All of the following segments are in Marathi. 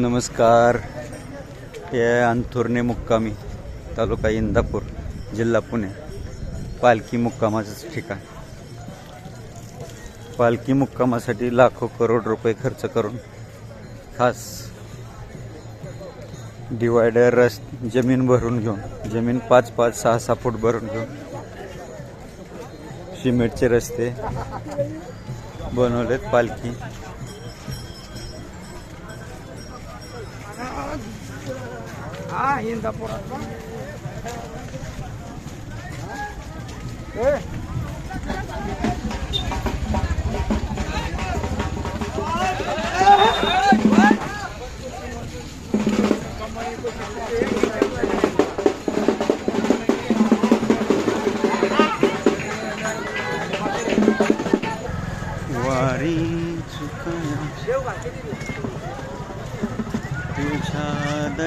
नमस्कार. हे अंथुर्णे मुक्कामी तालुका इंदापूर जिल्हा पुणे. पालखी मुक्कामाचं ठिकाण. पालखी मुक्कामासाठी लाखो करोड रुपये खर्च करून खास डिवायडर रस जमीन भरून घेऊन जमीन पाच पाच सहा सहा फूट भरून घेऊन सिमेंटचे रस्ते बनवलेत पालखी. हा इंदापुरात वारी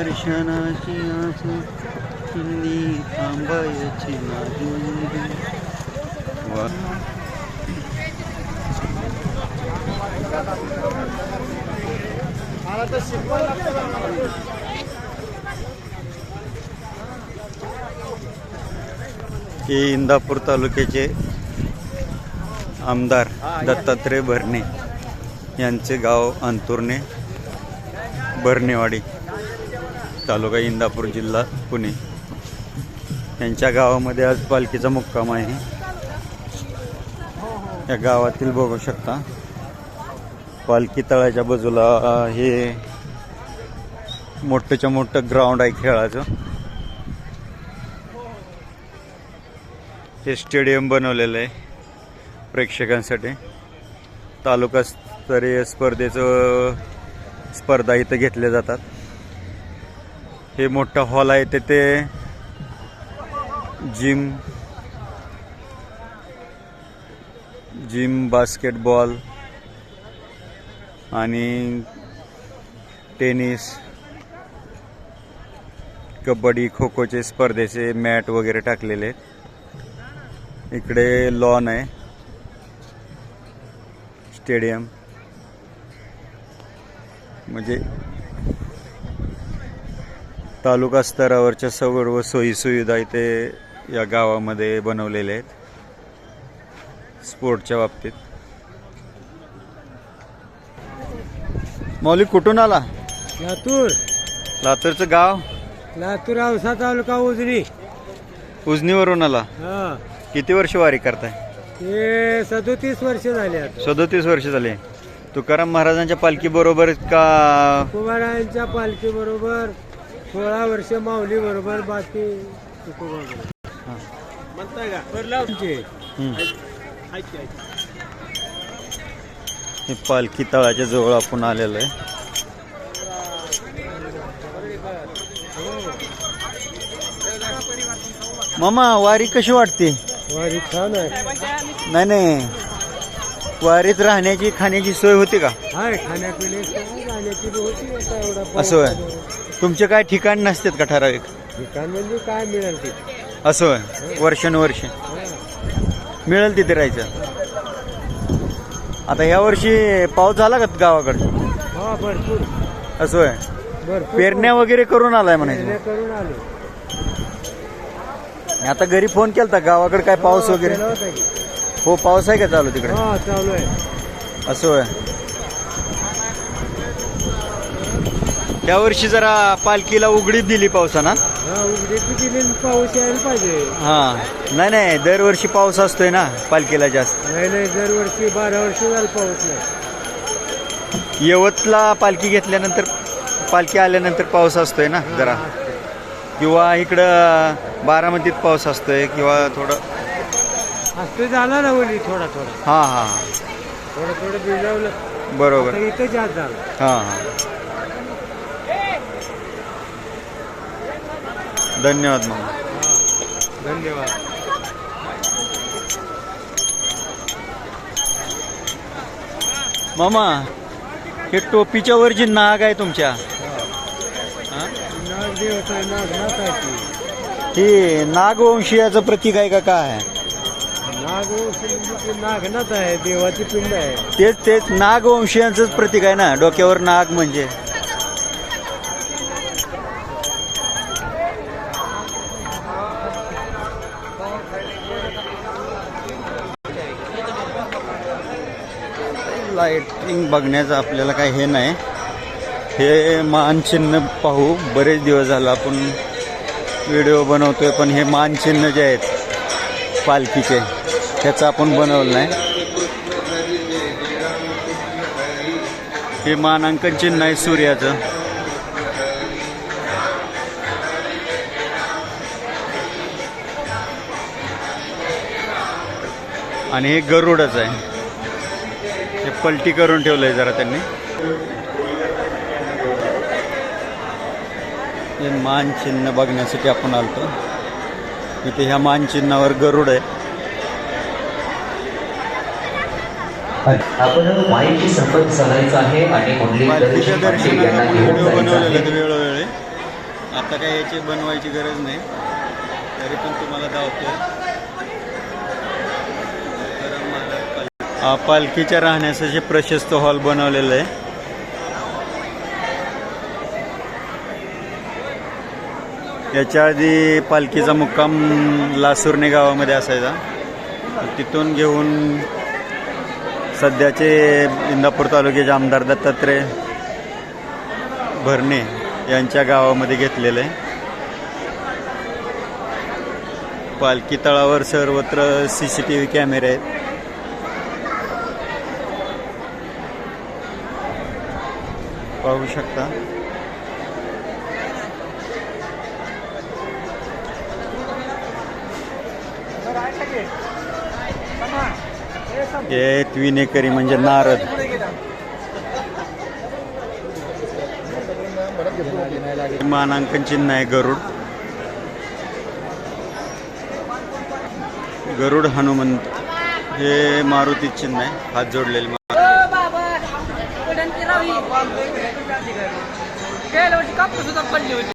दर्शनाची आसू किल्ली थांबायची नाही वा. मला तर शिकवायला लागतं हे इंदापूर तालुक्याचे आमदार दत्तात्रय भरणे यांचे गाव अंतुर्णे भरणेवाडी तालुका इंदापूर जिल्हा पुणे. यांच्या गावामध्ये आज पालखीचा मुक्काम आहे. या गावातील बघू शकता. पालखी तळाच्या बाजूला हे मोठंच्या मोठं ग्राउंड आहे खेळाचं. हे स्टेडियम बनवलेलं आहे प्रेक्षकांसाठी. तालुकास्तरीय स्पर्धेचं स्पर्धा इथं घेतल्या जातात. हे मोठं हॉल आहे तिथे जिम जिम बास्केटबॉल आणि टेनिस कबड्डी खो खोचे स्पर्धेचे मॅट वगैरे टाकलेले इकडे लॉन आहे स्टेडियम. म्हणजे तालुका स्तरावरच्या सर्व सोयी सुविधा इथे या गावामध्ये बनवलेल्या आहेत. स्पोर्टच्या बाबतीत. मौलिक कुठून आला? लातूर. लातूरचं गाव? लातूर औसा तालुका उजनी. उजनीवरून आला. हा. किती वर्ष वारी करताय? सदोतीस वर्ष झाले आता. सदोतीस वर्ष झाले. तुकाराम महाराजांच्या पालखी बरोबर का? कुमारांच्या पालखी बरोबर सोळा वर्ष माऊली बरोबर बाकी म्हणताय का? हं. हे पालखी तळाच्या जवळ आपण आलेलो आहे. मामा वारी कशी वाटते? वारी छान आहे. नाही नाही. वारीत राहण्याची खाण्याची सोय होती का? हाय खाण्यापिण्याची असं. आहे. तुमचे काय ठिकाण नसतात का ठराविक? ठिकाण म्हणजे काय मिळेल ते? असं होय. वर्षानुवर्ष. मिळेल तिथे राहायचं. आता ह्या वर्षी पाऊस झाला का गावाकडे? हा भरपूर. असं होय. भरपूर पेरण्या वगैरे करून आलाय पेरण्या म्हणायचं करून आलो. आता घरी फोन केलता गावाकडे काय पाऊस हो, वगैरे होता की. हो पाऊस आहे का चालू तिकडे? हा चालू आहे. असं होय. त्या वर्षी जरा पालखीला उघडीप दिली पावसानं. हा पाऊस यायला पाहिजे. हा. नाही नाही दरवर्षी पाऊस असतोय ना पालखीला जास्त. नाही नाही दरवर्षी बारा वर्षी झालं पाऊस नाही. यवतला पालखी घेतल्यानंतर पालखी आल्यानंतर पाऊस असतोय ना जरा. किंवा इकडं बारामतीत पाऊस असतोय किंवा थोडं असतो झाला ना वली थोडा थोडा. हा हा. थोडं थोडं भिजवलं. बरोबर. इथं जास्त झालं. हा हा. धन्यवाद मामा. धन्यवाद. मामा हे टोपीच्या वर जी नाग आहे तुमच्या. हा? नाग देवत आहे ही नागवंशीयाचं प्रतीक आहे का काय? नाग ते नागनाथ आहे देवाची पिंड आहे. तेच तेच नागवंशीयांचंच प्रतीक आहे ना डोक्यावर नाग म्हणजे. लाईटिंग बघण्याचं आपल्याला काही हे नाही. हे मानचिन्ह पाहू. बरेच दिवस झाला आपण व्हिडिओ बनवतोय पण हे मानचिन्ह जे आहेत पालखीचे त्याचं आपण बनवलं नाही. हे मानांकन चिन्ह आहे सूर्याचं. आणि हे गरुडच आहे. हे पलटी करून ठेवलंय जरा त्यांनी. हे मान चिन्ह बघण्यासाठी आपण आलतो. इथे ह्या मान चिन्हावर गरुड आहे. आपण संपर्क साधायचा आहे आणि बनवलेले आहे. वेळोवेळी. आता काय याची बनवायची गरज नाही. तरी पण तुम्हाला दावतोय पालखीच्या राहण्यासाठी प्रशस्त हॉल बनवलेलं आहे. याच्या आधी पालखीचा मुक्काम लासुर्णे गावामध्ये असायचा. तिथून घेऊन सध्याचे इंदापूर तालुक्याचे आमदार दत्तात्रय भरणे यांच्या गावामध्ये घेतलेलं आहे. पालखी तळावर सर्वत्र सी सी टी व्ही कॅमेरे आहेत. पाहू शकता. हे त्विनेकरी म्हणजे नारद. मानांकन चिन्ह आहे गरुड. गरुड हनुमंत. हे मारुती चिन्ह आहे. हात जोडलेले Aquela onde capuz da palhuda.